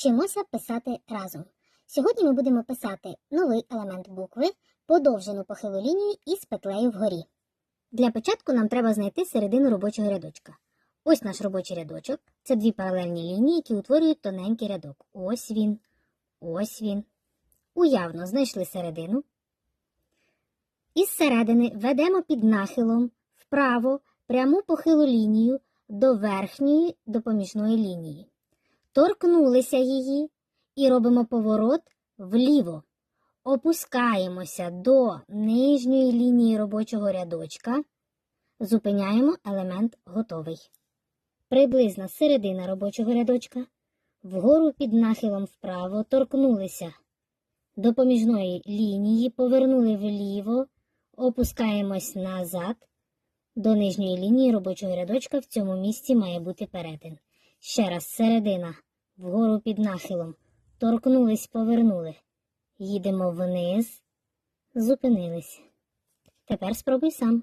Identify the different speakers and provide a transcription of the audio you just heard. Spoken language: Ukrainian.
Speaker 1: Вчимося писати разом. Сьогодні ми будемо писати новий елемент букви, подовжену похилу лінію із петлею вгорі. Для початку нам треба знайти середину робочого рядочка. Ось наш робочий рядочок. Це дві паралельні лінії, які утворюють тоненький рядок. Ось він, ось він. Уявно знайшли середину. Із середини ведемо під нахилом вправо пряму похилу лінію до верхньої допоміжної лінії. Торкнулися її і робимо поворот вліво. Опускаємося до нижньої лінії робочого рядочка. Зупиняємо елемент готовий. Приблизно середина робочого рядочка. Вгору під нахилом вправо торкнулися до поміжної лінії, повернули вліво, опускаємось назад. До нижньої лінії робочого рядочка в цьому місці має бути перетин. Ще раз середина, вгору під нахилом. Торкнулись, повернули. Їдемо вниз, зупинились. Тепер спробуй сам.